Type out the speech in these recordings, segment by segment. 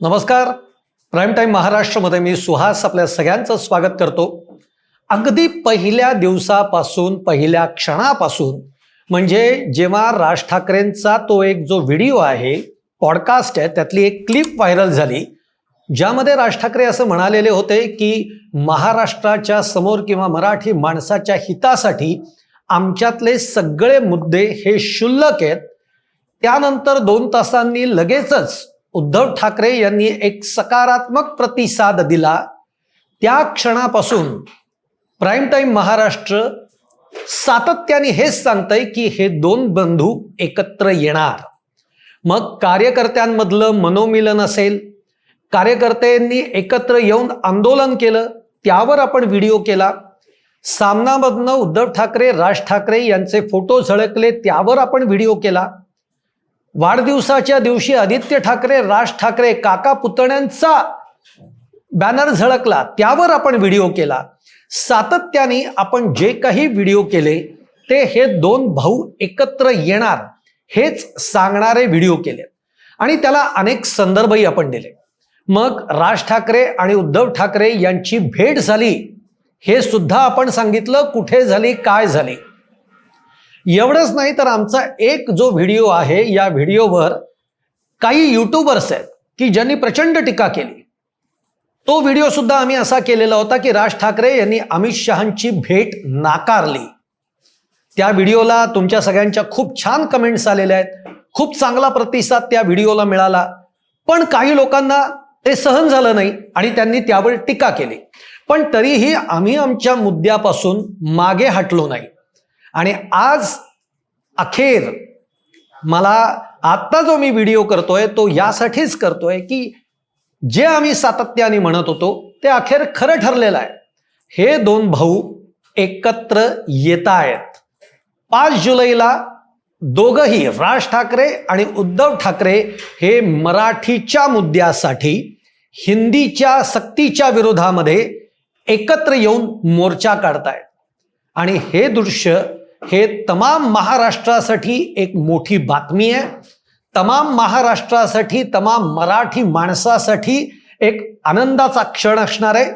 नमस्कार. Prime time महाराष्ट्रमध्ये मी सुहास आपल्या सगळ्यांचं स्वागत करतो. अगदी पहिल्या दिवसापासून पहिल्या क्षणापासून म्हणजे जेव्हा राज ठाकरेंचा तो एक जो व्हिडिओ आहे पॉडकास्ट आहे त्यातली एक क्लिप व्हायरल झाली ज्यामध्ये राज ठाकरे असं म्हणालेले होते की महाराष्ट्राच्या समोर किंवा मराठी माणसाच्या हितासाठी आमच्यातले सगळे मुद्दे हे क्षुल्लक आहेत. त्यानंतर दोन तासांनी लगेचच उद्धव ठाकरे यांनी एक सकारात्मक प्रतिसाद दिला. त्या क्षणापासून प्राईम टाईम महाराष्ट्र सातत्याने हेच सांगतंय की हे दोन बंधू एकत्र येणार. मग कार्यकर्त्यांमधलं मनोमिलन असेल. कार्यकर्त्यांनी एकत्र येऊन आंदोलन केलं. त्यावर आपण व्हिडिओ केला. सामनामधनं उद्धव ठाकरे राज ठाकरे यांचे फोटो झळकले. त्यावर आपण व्हिडिओ केला. वाढदिवसाच्या दिवशी आदित्य ठाकरे राज ठाकरे काका पुतण्यांचा बॅनर झळकला. त्यावर आपण व्हिडिओ केला. सातत्याने आपण जे काही व्हिडिओ केले ते हे दोन भाऊ एकत्र येणार हेच सांगणारे व्हिडिओ केले. आणि त्याला अनेक संदर्भही आपण दिले. मग राज ठाकरे आणि उद्धव ठाकरे यांची भेट झाली हे सुद्धा आपण सांगितलं कुठे झाली काय झाली. एवढंच नाही तर आमचा एक जो व्हिडिओ आहे या व्हिडिओवर काही युट्यूबर्स आहेत की ज्यांनी प्रचंड टीका केली. तो व्हिडिओ सुद्धा आम्ही असा केलेला होता की राज ठाकरे यांनी अमित शहांची भेट नाकारली. त्या व्हिडिओला तुमच्या सगळ्यांच्या खूप छान कमेंट्स आलेल्या आहेत. खूप चांगला प्रतिसाद त्या व्हिडिओला मिळाला. पण काही लोकांना ते सहन झालं नाही आणि त्यांनी त्यावर टीका केली. पण तरीही आम्ही आमच्या मुद्द्यापासून मागे हटलो नाही. आणि आज अखेर मला आत्ता जो मी व्हिडिओ करतोय तो यासाठीच करतोय की जे आम्ही सातत्याने म्हणत होतो ते अखेर खरं ठरलेलं आहे. हे दोन भाऊ एकत्र येत आहेत पाच जुलैला दोघंही राज ठाकरे आणि उद्धव ठाकरे हे मराठीच्या मुद्द्यासाठी हिंदीच्या सक्तीच्या विरोधामध्ये एकत्र येऊन मोर्चा काढतायत. आणि हे दृश्य हे तमाम महाराष्ट्रासाठी एक मोठी बातमी आहे. तमाम महाराष्ट्रासाठी तमाम मराठी माणसासाठी एक आनंदाचा क्षण असणार आहे.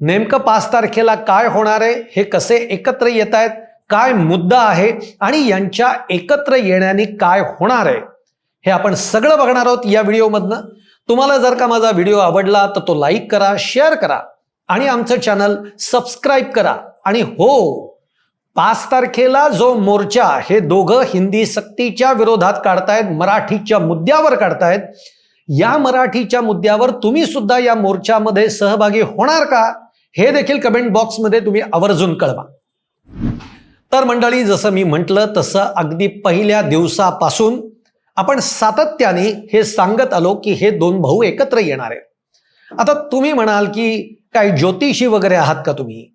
नेमकं पाच तारखेला काय होणार आहे हे कसे एकत्र येत आहेत काय मुद्दा आहे आणि यांच्या एकत्र येण्याने काय होणार आहे हे आपण सगळं बघणार आहोत या व्हिडिओमधनं. तुम्हाला जर का माझा व्हिडिओ आवडला तर तो लाईक करा शेअर करा आणि आमचं चॅनल सबस्क्राईब करा. आणि हो पाच तारखेला जो मोर्चा हे दोघं हिंदी सक्तीच्या विरोधात काढतायत मराठीच्या मुद्द्यावर काढतायत या मराठीच्या मुद्द्यावर तुम्ही सुद्धा या मोर्चामध्ये सहभागी होणार का? हे देखील कमेंट बॉक्समध्ये तुम्ही आवर्जून कळवा. तर मंडळी जसं मी म्हटलं तसं अगदी पहिल्या दिवसापासून आपण सातत्याने हे सांगत आलो की हे दोन भाऊ एकत्र येणार आहेत. आता तुम्ही म्हणाल की काय ज्योतिषी वगैरे आहात का तुम्ही?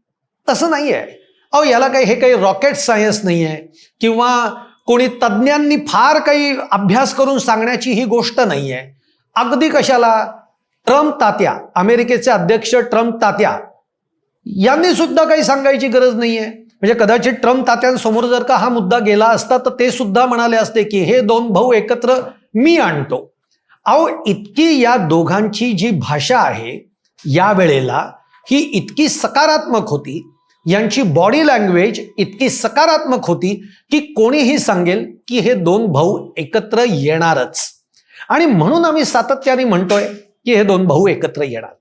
तसं नाही आहे अहो याला काही हे काही रॉकेट सायन्स नाही आहे किंवा कोणी तज्ज्ञांनी फार काही अभ्यास करून सांगण्याची ही गोष्ट नाही आहे अगदी कशाला? ट्रम्प तात्या अमेरिकेचे अध्यक्ष ट्रम्प तात्या यांनी सुद्धा काही सांगायची गरज नाही आहे म्हणजे कदाचित ट्रम्प तात्यांसमोर जर का हा मुद्दा गेला असता तर ते सुद्धा म्हणाले असते की हे दोन भाऊ एकत्र मी आणतो. अहो इतकी या दोघांची जी भाषा आहे या वेळेला ही इतकी सकारात्मक होती यांची बॉडी लँग्वेज इतकी सकारात्मक होती की कोणीही सांगेल की हे दोन भाऊ एकत्र येणारच. आणि म्हणून आम्ही सातत्याने म्हणतोय की हे दोन भाऊ एकत्र येणार.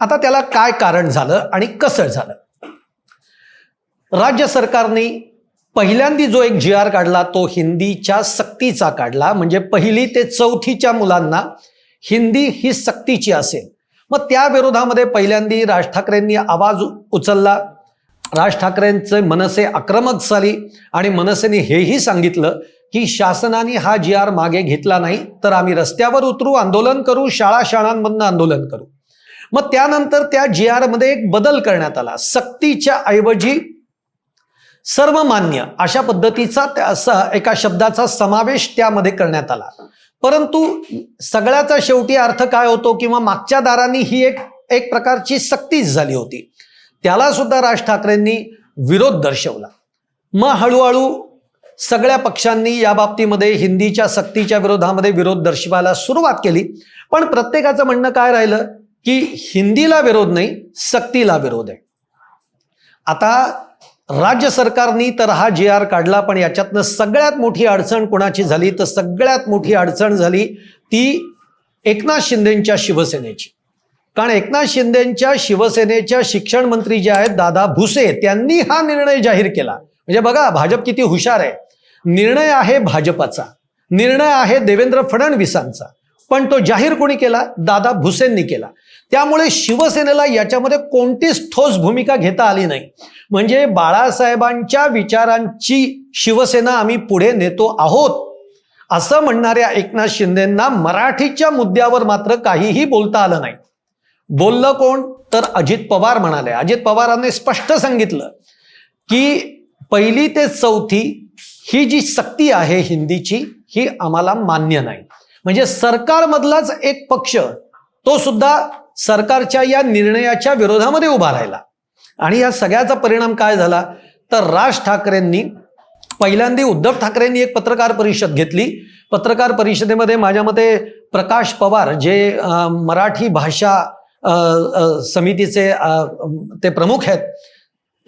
आता त्याला काय कारण झालं आणि कसं झालं? राज्य सरकारने पहिल्यांदी जो एक जी आर काढला तो हिंदीच्या सक्तीचा काढला. म्हणजे पहिली ते चौथीच्या मुलांना हिंदी ही सक्तीची असेल. मग त्या विरोधामध्ये पहिल्यांदी राज ठाकरेंनी आवाज उचलला. राज ठाकरेंचे मनसे आक्रमक झाली आणि मनसेने हेही सांगितलं की शासनाने हा जी आर मागे घेतला नाही तर आम्ही रस्त्यावर उतरू आंदोलन करू शाळा शाळांमधनं आंदोलन करू. मग त्यानंतर त्या जी आरमध्ये एक बदल करण्यात आला. सक्तीच्या ऐवजी सर्वमान्य अशा पद्धतीचा त्या- असा एका शब्दाचा समावेश त्यामध्ये करण्यात आला. परंतु सगळ्याचा शेवटी अर्थ काय होतो किंवा मागच्या दारांनी ही एक एक प्रकारची सक्तीच झाली होती. त्याला सुद्धा राज ठाकरेंनी विरोध दर्शवला. मग हळूहळू सगळ्या पक्षांनी या बाबतीमध्ये हिंदीच्या सक्तीच्या विरोधामध्ये विरोध दर्शवायला सुरुवात केली. पण प्रत्येकाचं म्हणणं काय राहिलं? की हिंदीला विरोध नाही सक्तीला विरोध आहे. आता राज्य सरकारनी तर हा जी आर काढला पण याच्यातनं सगळ्यात मोठी अडचण कोणाची झाली? तर सगळ्यात मोठी अडचण झाली ती एकनाथ शिंदेंच्या शिवसेनेची. कारण एकनाथ शिंदेच्या शिवसेनेच्या शिक्षण मंत्री जे आहेत दादा भुसे त्यांनी हा निर्णय जाहीर केला. म्हणजे बघा भाजप किती हुशार आहे. निर्णय आहे भाजपाचा. निर्णय आहे देवेंद्र फडणवीसांचा. पण तो जाहीर कोणी केला? दादा भुसेंनी केला. त्यामुळे शिवसेनेला याच्यामध्ये कोणतीच ठोस भूमिका घेता आली नाही. म्हणजे बाळासाहेबांच्या विचारांची शिवसेना आम्ही पुढे नेतो आहोत असं म्हणणाऱ्या एकनाथ शिंदेंना मराठीच्या मुद्द्यावर मात्र काहीही बोलता आलं नाही. बोललं कोण? तर अजित पवार म्हणाले. अजित पवारांनी स्पष्ट सांगितलं की पहिली ते चौथी ही जी सक्ती आहे हिंदीची ही आम्हाला मान्य नाही. म्हणजे सरकारमधलाच एक पक्ष तो सुद्धा सरकारच्या या निर्णयाच्या विरोधामध्ये उभा राहिला. आणि या सगळ्याचा परिणाम काय झाला? तर राज ठाकरेंनी पहिल्यांदा उद्धव ठाकरेंनी एक पत्रकार परिषद घेतली. पत्रकार परिषदेमध्ये माझ्या मते प्रकाश पवार जे मराठी भाषा समितीचे ते प्रमुख आहेत.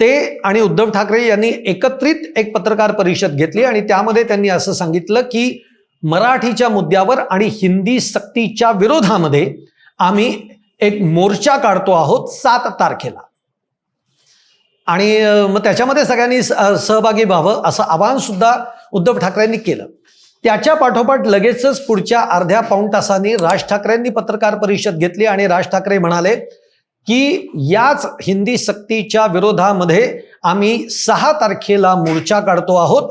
ते आणि उद्धव ठाकरे यांनी एकत्रित एक पत्रकार परिषद घेतली आणि त्यामध्ये त्यांनी असं सांगितलं की मराठीच्या मुद्द्यावर आणि हिंदी सक्तीच्या विरोधामध्ये आम्ही एक मोर्चा काढतो आहोत सात तारखेला. आणि मग त्याच्यामध्ये सगळ्यांनी सहभागी व्हावं असं आवाहन सुद्धा उद्धव ठाकरेंनी केलं. त्याच्या पाठोपाठ लगेचच पुढच्या अर्ध्या पाऊण तासांनी राज ठाकरेंनी पत्रकार परिषद घेतली आणि राज ठाकरे म्हणाले की याच हिंदी सक्तीच्या विरोधामध्ये आम्ही सहा तारखेला मोर्चा काढतो आहोत.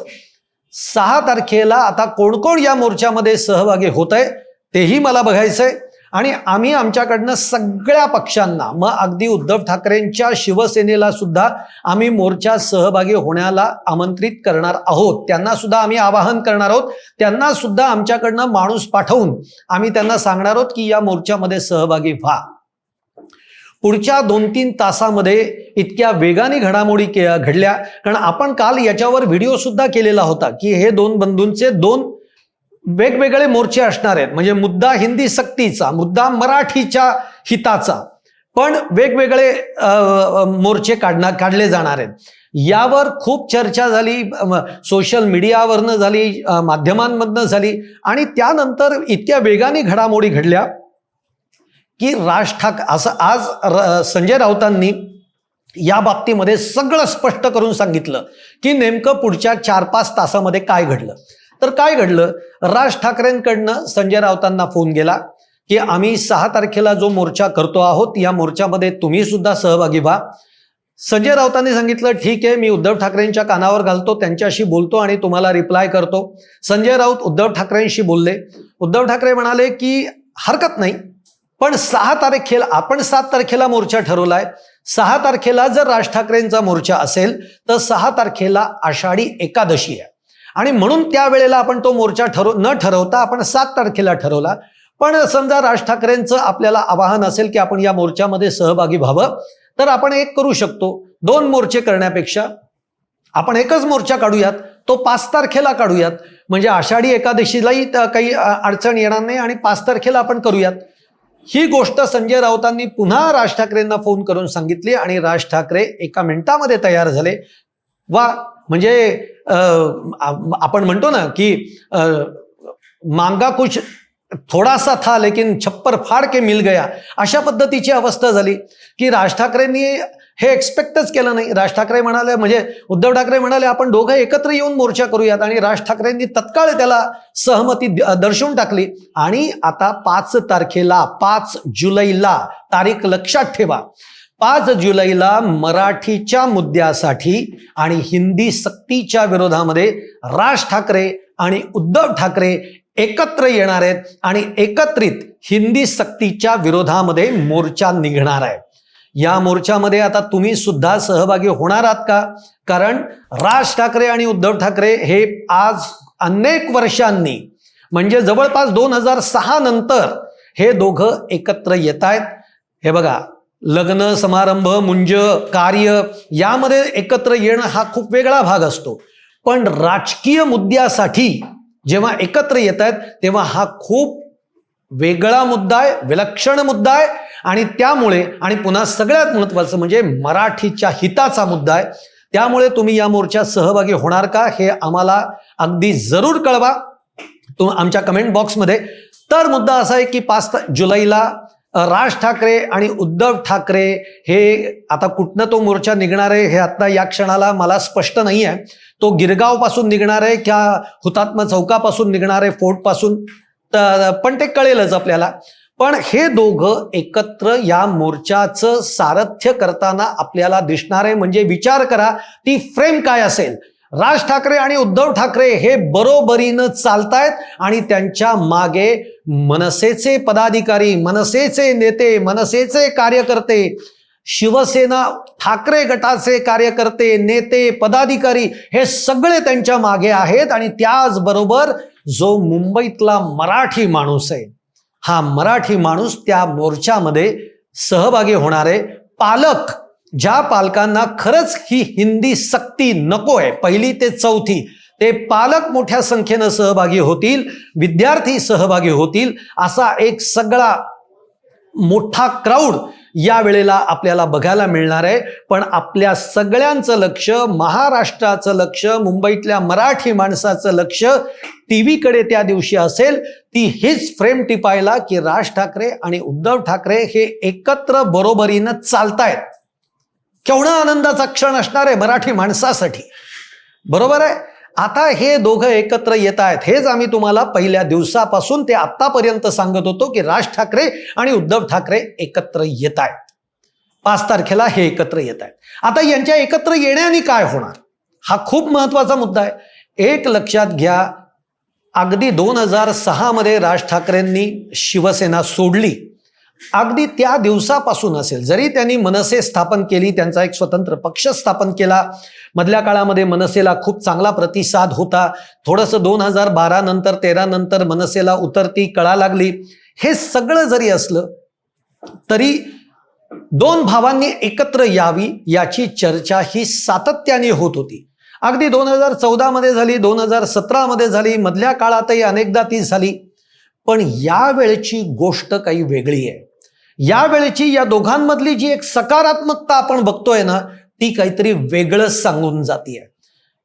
सहा तारखेला आता कोण कोण या मोर्चामध्ये सहभागी होत आहे तेही मला बघायचंय. आणि आम्ही आमच्याकडनं सगळ्या पक्षांना मग अगदी उद्धव ठाकरेंच्या शिवसेनेला सुद्धा आम्ही मोर्चा सहभागी होण्याला आमंत्रित करणार आहोत. त्यांना सुद्धा आम्ही आवाहन करणार आहोत. त्यांना सुद्धा आमच्याकडनं माणूस पाठवून आम्ही त्यांना सांगणार आहोत की या मोर्चामध्ये सहभागी व्हा. पुढच्या दोन तीन तासामध्ये इतक्या वेगाने घडामोडी के- घडल्या. कारण आपण काल याच्यावर व्हिडिओ सुद्धा केलेला होता की हे दोन बंधूंचे दोन वेगवेगळे मोर्चे असणार आहेत. म्हणजे मुद्दा हिंदी सक्तीचा मुद्दा मराठीच्या हिताचा. पण वेगवेगळे मोर्चे काढणार काढले जाणार आहेत. यावर खूप चर्चा झाली सोशल मीडियावरनं झाली माध्यमांमधनं झाली. आणि त्यानंतर इतक्या वेगाने घडामोडी घडल्या की राज ठाक असं आज र- संजय राऊतांनी या बाबतीमध्ये सगळं स्पष्ट करून सांगितलं की नेमकं पुढच्या चार पाच तासामध्ये काय घडलं. तर काय घडलं? राज ठाकरेंकडनं संजय राऊतांना फोन गेला की आम्ही सहा तारखेला जो मोर्चा करतो आहोत या मोर्चामध्ये तुम्ही सुद्धा सहभागी व्हा. संजय राऊतांनी सांगितलं ठीक आहे मी उद्धव ठाकरेंच्या कानावर घालतो त्यांच्याशी बोलतो आणि तुम्हाला रिप्लाय करतो. संजय राऊत उद्धव ठाकरेंशी बोलले. उद्धव ठाकरे म्हणाले की हरकत नाही पण सहा तारखेला आपण सात तारखेला मोर्चा ठरवलाय. सहा तारखेला जर राज ठाकरेंचा मोर्चा असेल तर सहा तारखेला आषाढी एकादशी आहे. आणि म्हणून त्यावेळेला आपण तो मोर्चा ठरव न ठरवता आपण सात तारखेला ठरवला. पण समजा राज ठाकरेंचं आपल्याला आवाहन असेल की आपण या मोर्चामध्ये सहभागी व्हावं तर आपण एक करू शकतो. दोन मोर्चे करण्यापेक्षा आपण एकच मोर्चा काढूयात. तो पाच तारखेला काढूयात. म्हणजे आषाढी एकादशीलाही काही अडचण येणार नाही आणि पाच तारखेला आपण करूयात. ही गोष्ट संजय राऊतांनी पुन्हा राज ठाकरेंना फोन करून सांगितली आणि राज ठाकरे एका मिनिटामध्ये तयार झाले. वा! म्हणजे आपण म्हणतो ना की मांगा कुछ थोडासा था लेकिन छप्पर फाड़ के मिल गया. अशा पद्धतीची अवस्था झाली की राज ठाकरेंनी हे एक्सपेक्टच केलं नाही. राज ठाकरे म्हणाले म्हणजे उद्धव ठाकरे म्हणाले आपण दोघं एकत्र येऊन मोर्चा करूयात. आणि राज ठाकरेंनी तत्काळ त्याला सहमती दर्शवून टाकली. आणि आता पाच तारखेला पाच जुलैला तारीख लक्षात ठेवा. पाच जुलैला मराठीच्या मुद्द्यासाठी आणि हिंदी सक्तीच्या विरोधामध्ये राज ठाकरे आणि उद्धव ठाकरे एकत्र येणार आहेत आणि एकत्रित हिंदी सक्तीच्या विरोधामध्ये मोर्चा निघणार आहे. या मोर्चामध्ये आता तुम्ही सुद्धा सहभागी होणार आहात का? कारण राज ठाकरे आणि उद्धव ठाकरे हे आज अनेक वर्षांनी म्हणजे जवळपास दोन हजार सहा नंतर हे दोघं एकत्र येत आहेत. हे बघा लग्न समारंभ मुंज कार्य यामध्ये एकत्र येणं हा खूप वेगळा भाग असतो. पण राजकीय मुद्द्यासाठी जेव्हा एकत्र येत आहेत तेव्हा हा खूप वेगळा मुद्दा आहे विलक्षण मुद्दा आहे आणि त्यामुळे आणि पुन्हा सगळ्यात महत्वाचं म्हणजे मराठीच्या हिताचा मुद्दा आहे. त्यामुळे तुम्ही या मोर्चात सहभागी होणार का हे आम्हाला अगदी जरूर कळवा. तुम आमच्या कमेंट बॉक्समध्ये तर मुद्दा असा आहे की पाच ता- जुलैला राज ठाकरे आणि उद्धव ठाकरे हे आता कुठनं तो मोर्चा निघणार आहे हे आता या क्षणाला मला स्पष्ट नाही आहे तो गिरगावपासून निघणार आहे किंवा हुतात्मा चौकापासून निघणार आहे फोर्टपासून. तर पण ते कळेलच आपल्याला. पण हे दोघं एकत्र या मोर्चाचं सारथ्य करताना आपल्याला दिसणार आहे. म्हणजे विचार करा ती फ्रेम काय असेल? राज ठाकरे आणि उद्धव ठाकरे हे बरोबरीनं चालतायत आणि त्यांच्या मागे मनसेचे पदाधिकारी मनसेचे नेते मनसेचे कार्यकर्ते शिवसेना ठाकरे गटाचे कार्यकर्ते नेते पदाधिकारी हे सगळे त्यांच्या मागे आहेत आणि त्याचबरोबर जो मुंबईतला मराठी माणूस आहे हा मराठी माणूस त्या मोर्चामध्ये सहभागी होणारे पालक ज्या पालकांना खरंच ही हिंदी सक्ती नको आहे पहिली ते चौथी ते पालक मोठ्या संख्येनं सहभागी होतील विद्यार्थी सहभागी होतील असा एक सगळा मोठा क्राऊड या वेळेला आपल्याला बघायला मिळणार आहे. पण आपल्या सगळ्यांचं लक्ष महाराष्ट्राचं लक्ष मुंबईतल्या मराठी माणसाचं लक्ष टी व्हीकडे त्या दिवशी असेल ती हीच फ्रेम टिपायला की राज ठाकरे आणि उद्धव ठाकरे हे एकत्र बरोबरीनं चालतायत. केवढा आनंदाचा क्षण असणार आहे मराठी माणसासाठी. बरोबर आहे? आता हे दोघं एकत्र येत आहेत. हेच आम्ही तुम्हाला पहिल्या दिवसापासून ते आत्तापर्यंत सांगत होतो की राज ठाकरे आणि उद्धव ठाकरे एकत्र येत आहेत. पाच तारखेला हे एकत्र येत आहेत. आता यांच्या एकत्र येण्याने काय होणार? हा खूप महत्त्वाचा मुद्दा आहे. एक लक्षात घ्या अगदी दोन हजार सहामध्ये राज ठाकरेंनी शिवसेना सोडली. अगदी त्या दिवसापासून असेल. जरी त्यांनी मनसे स्थापन केली त्यांचा एक स्वतंत्र पक्ष स्थापन केला मधल्या काळामध्ये मनसेला खूप चांगला प्रतिसाद होता. थोडंसं दोन हजार बारा नंतर तेरा नंतर मनसेला उतरती कळा लागली. हे सगळं जरी असलं तरी दोन भावांनी एकत्र यावी याची चर्चा ही सातत्याने होत होती. अगदी दोन हजार चौदामध्ये झाली दोन हजार सतरामध्ये झाली मधल्या काळातही अनेकदा ती झाली. पण यावेळची गोष्ट काही वेगळी आहे. यावेळची या दोघांमधली जी एक सकारात्मकता आपण बघतोय ना ती काहीतरी वेगळंच सांगून जातीये.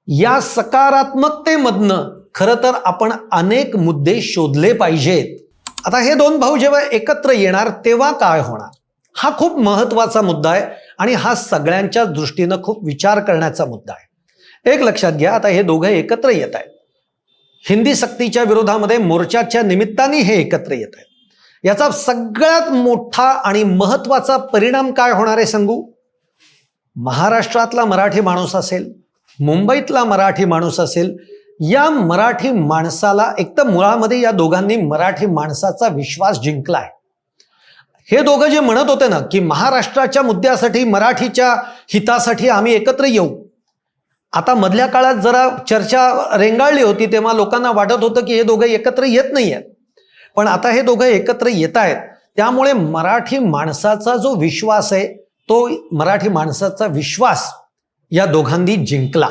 या सकारात्मकतेमधनं खरं तर आपण अनेक मुद्दे शोधले पाहिजेत. आता हे दोन भाऊ जेव्हा एकत्र येणार तेव्हा काय होणार? हा खूप महत्त्वाचा मुद्दा आहे आणि हा सगळ्यांच्या दृष्टीनं खूप विचार करण्याचा मुद्दा आहे. एक लक्षात घ्या आता हे दोघे एकत्र येत आहेत. हिंदी सक्तीच्या विरोधामध्ये मोर्चाच्या निमित्ताने हे एकत्र येत आहेत. याचा सगळ्यात मोठा आणि महत्त्वाचा परिणाम काय होणार आहे सांगू? महाराष्ट्रातला मराठी माणूस असेल मुंबईतला मराठी माणूस असेल या मराठी माणसाला एक तर मुळामध्ये या दोघांनी मराठी माणसाचा विश्वास जिंकलाय. हे दोघं जे म्हणत होते ना की महाराष्ट्राच्या मुद्द्यासाठी मराठीच्या हितासाठी आम्ही एकत्र येऊ. आता मधल्या काळात जरा चर्चा रेंगाळली होती तेव्हा लोकांना वाटत होतं की हे दोघं एकत्र येत नाही आहेत पण आता हे दोघं एकत्र येत आहेत. त्यामुळे मराठी माणसाचा जो विश्वास आहे तो मराठी माणसाचा विश्वास या दोघांनी जिंकला.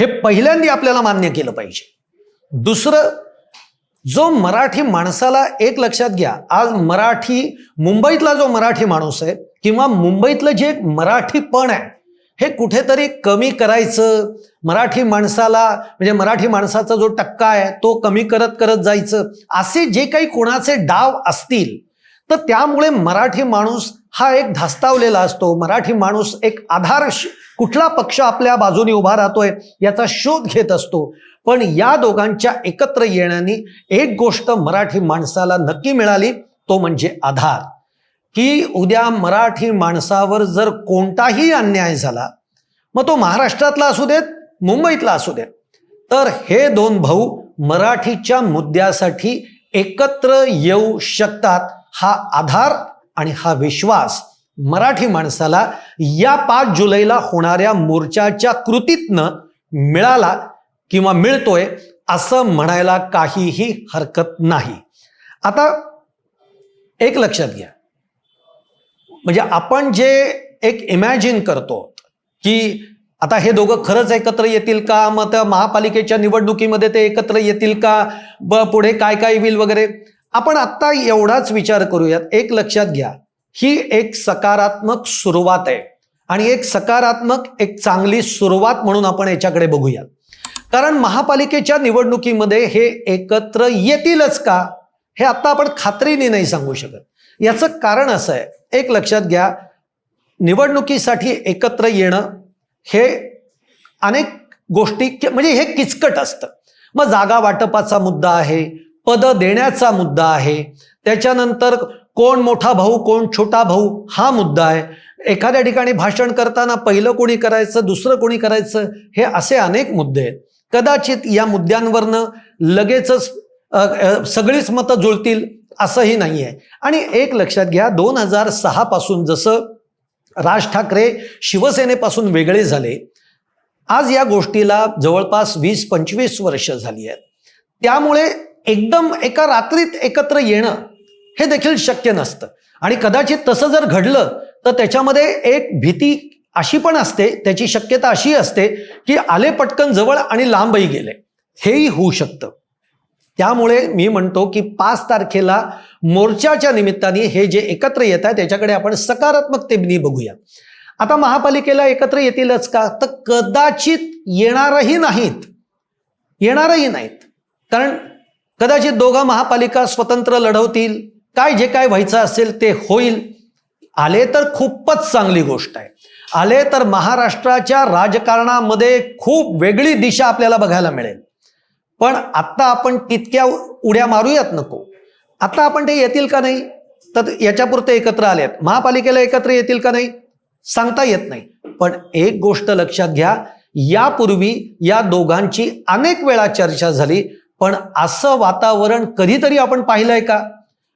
हे पहिल्यांदा आपल्याला मान्य केलं पाहिजे. दुसरं जो मराठी माणसाला एक लक्षात घ्या आज मराठी मुंबईतला जो मराठी माणूस आहे किंवा मुंबईतलं जे मराठीपण आहे हे कुठेतरी कमी करायचं. मराठी माणसाला म्हणजे मराठी माणसाचा जो टक्का आहे तो कमी करत करत जायचं. असे जे काही कोणाचे डाव असतील तर त्यामुळे मराठी माणूस हा एक धास्तावलेला असतो. मराठी माणूस एक आधार कुठला पक्ष आपल्या बाजूने उभा राहतोय याचा शोध घेत असतो. पण या दोघांच्या एकत्र येण्याने एक गोष्ट मराठी माणसाला नक्की मिळाली तो म्हणजे आधार. की उद्या मराठी माणसावर जर कोणताही अन्याय झाला मग तो महाराष्ट्रातला असू देत मुंबईतला असू देत. तर हे दोन भाऊ मराठीच्या मुद्द्यासाठी एकत्र येऊ शकतात हा आधार आणि हा विश्वास मराठी माणसाला या पाच जुलैला होणाऱ्या मोर्चाच्या कृतीतनं मिळाला किंवा मिळतोय असं म्हणायला काहीही हरकत नाही. आता एक लक्षात घ्या. म्हणजे आपण जे एक इमॅजिन करतो की आता हे दोघं खरंच एकत्र येतील का? मग त्या महापालिकेच्या निवडणुकीमध्ये ते एकत्र येतील का? ब पुढे काय काय होईल वगैरे? आपण आत्ता एवढाच विचार करूयात. एक लक्षात घ्या. ही एक सकारात्मक सुरुवात आहे. आणि एक सकारात्मक एक चांगली सुरुवात म्हणून आपण याच्याकडे बघूया कारण महापालिकेच्या निवडणुकीमध्ये हे एकत्र येतीलच का? हे आत्ता आपण खात्रीने नाही सांगू शकत. याचं कारण असं आहे. एक लक्षात घ्या निवडणुकीसाठी एकत्र येणं हे अनेक गोष्टी म्हणजे हे किचकट असतं. मग जागा वाटपाचा मुद्दा आहे पद देण्याचा मुद्दा आहे त्याच्यानंतर कोण मोठा भाऊ कोण छोटा भाऊ हा मुद्दा आहे. एखाद्या ठिकाणी भाषण करताना पहिलं कोणी करायचं दुसरं कोणी करायचं हे असे अनेक मुद्दे आहेत. कदाचित या मुद्द्यांवरनं लगेचच सगळीच मतं जुळतील. असंही नाही आहे आणि एक लक्षात घ्या दोन हजार सहापासून जसं राज ठाकरे शिवसेनेपासून वेगळे झाले आज या गोष्टीला जवळपास वीस पंचवीस वर्ष झाली आहेत. त्यामुळे एकदम एका रात्रीत एकत्र येणं हे देखील शक्य नसतं. आणि कदाचित तसं जर घडलं तर त्याच्यामध्ये एक भीती अशी पण असते त्याची शक्यता अशी असते की आले पटकन जवळ आणि लांबही गेले. हेही होऊ शकतं. त्यामुळे मी म्हणतो की पाच तारखेला मोर्चाच्या निमित्ताने हे जे एकत्र येत आहे त्याच्याकडे आपण सकारात्मकतेने बघूया. आता महापालिकेला एकत्र येतीलच का? तर कदाचित येणारही नाहीत. येणारही नाहीत. कारण कदाचित दोघं महापालिका स्वतंत्र लढवतील काय जे काय व्हायचं असेल ते होईल. आले तर खूपच चांगली गोष्ट आहे. आले तर महाराष्ट्राच्या राजकारणामध्ये खूप वेगळी दिशा आपल्याला बघायला मिळेल. पण आत्ता आपण तितक्या उड्या मारूयात नको. आता आपण ते येतील का नाही? तर याच्यापुरते एकत्र आलेत. महापालिकेला एकत्र येतील का नाही? सांगता येत नाही. पण एक गोष्ट लक्षात घ्या यापूर्वी या दोघांची अनेक वेळा चर्चा झाली पण असं वातावरण कधीतरी आपण पाहिलंय का?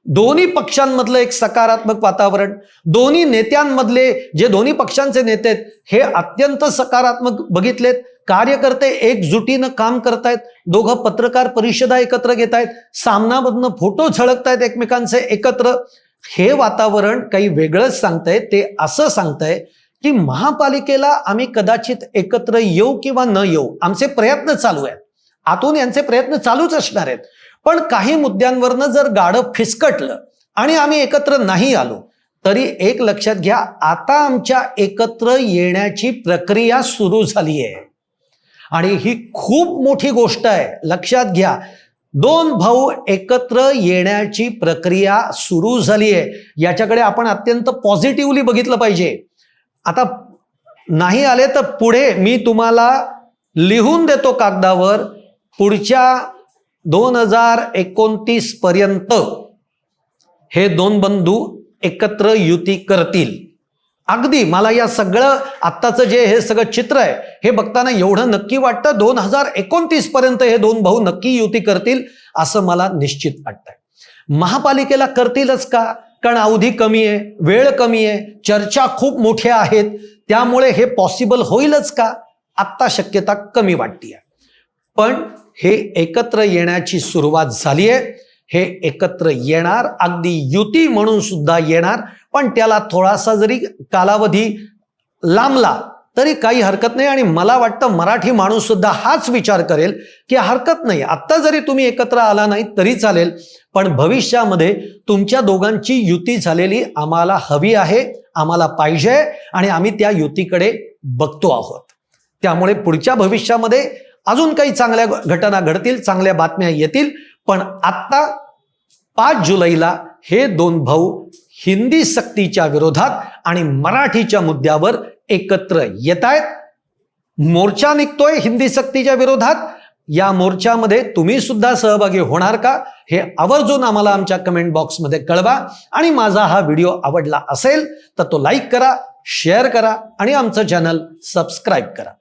दोन्ही पक्षांमधलं एक सकारात्मक वातावरण दोन्ही नेत्यांमधले जे दोन्ही पक्षांचे नेते आहेत हे अत्यंत सकारात्मक बघितलेत. कार्यकर्ते एकजुटीनं काम करतायत दोघं पत्रकार परिषदा एकत्र घेत आहेत सामनामधनं फोटो झळकतायत एकमेकांचे एकत्र. हे वातावरण काही वेगळंच सांगतंय ते असं सांगतंय की महापालिकेला आम्ही कदाचित एकत्र येऊ किंवा न येऊ आमचे प्रयत्न चालू आहेत. आतून यांचे प्रयत्न चालूच असणार आहेत. पण काही मुद्द्यांवरनं जर गाडं फिसकटलं आणि आम्ही एकत्र नाही आलो तरी एक लक्षात घ्या आता आमच्या एकत्र येण्याची प्रक्रिया सुरू झाली आहे आणि ही खूप मोठी गोष्ट आहे लक्षात घ्या दोन भाऊ एकत्र येण्याची प्रक्रिया सुरू झाली आहे याच्याकडे आपण अत्यंत पॉझिटिव्हली बघितलं पाहिजे. आता नाही आले तर पुढे मी तुम्हाला लिहून देतो कागदावर पुढच्या दोन हजार एकोणतीस पर्यंत हे दोन बंधू एकत्र युती करतील. अगदी मला या सगळं आत्ताचं जे हे सगळं चित्र आहे हे बघताना एवढं नक्की वाटतं दोन हजार एकोणतीस पर्यंत हे दोन भाऊ नक्की युती करतील असं मला निश्चित वाटतंय. महापालिकेला करतीलच का? कारण अवधी कमी आहे वेळ कमी आहे चर्चा खूप मोठ्या आहेत त्यामुळे हे पॉसिबल होईलच का? आत्ता शक्यता कमी वाटते पण हे एकत्र येण्याची सुरुवात झाली आहे हे एकत्र येणार अगदी युती म्हणून सुद्धा येणार पण त्याला थोडासा जरी कालावधी लांबला तरी काही हरकत नाही. आणि मला वाटतं मराठी माणूस सुद्धा हाच विचार करेल की हरकत नाही. आत्ता जरी तुम्ही एकत्र आला नाही तरी चालेल. पण भविष्यामध्ये तुमच्या दोघांची युती झालेली आम्हाला हवी आहे आम्हाला पाहिजे आणि आम्ही त्या युतीकडे बघतो आहोत. त्यामुळे पुढच्या भविष्यामध्ये अजून काही चांगल्या घटना घडतील चांगल्या बातम्या येतील पण आत्ता पाच जुलैला हे दोन भाऊ हिंदी सक्तीच्या विरोधात आणि मराठीच्या मुद्द्यावर एकत्र येत आहेत मोर्चा निघतोय हिंदी सक्तीच्या विरोधात. या मोर्चामध्ये तुम्ही सुद्धा सहभागी होणार का हे आवर्जून आम्हाला आमच्या कमेंट बॉक्समध्ये कळवा. आणि माझा हा व्हिडिओ आवडला असेल तर तो लाईक करा शेअर करा आणि आमचं चॅनल सबस्क्राईब करा.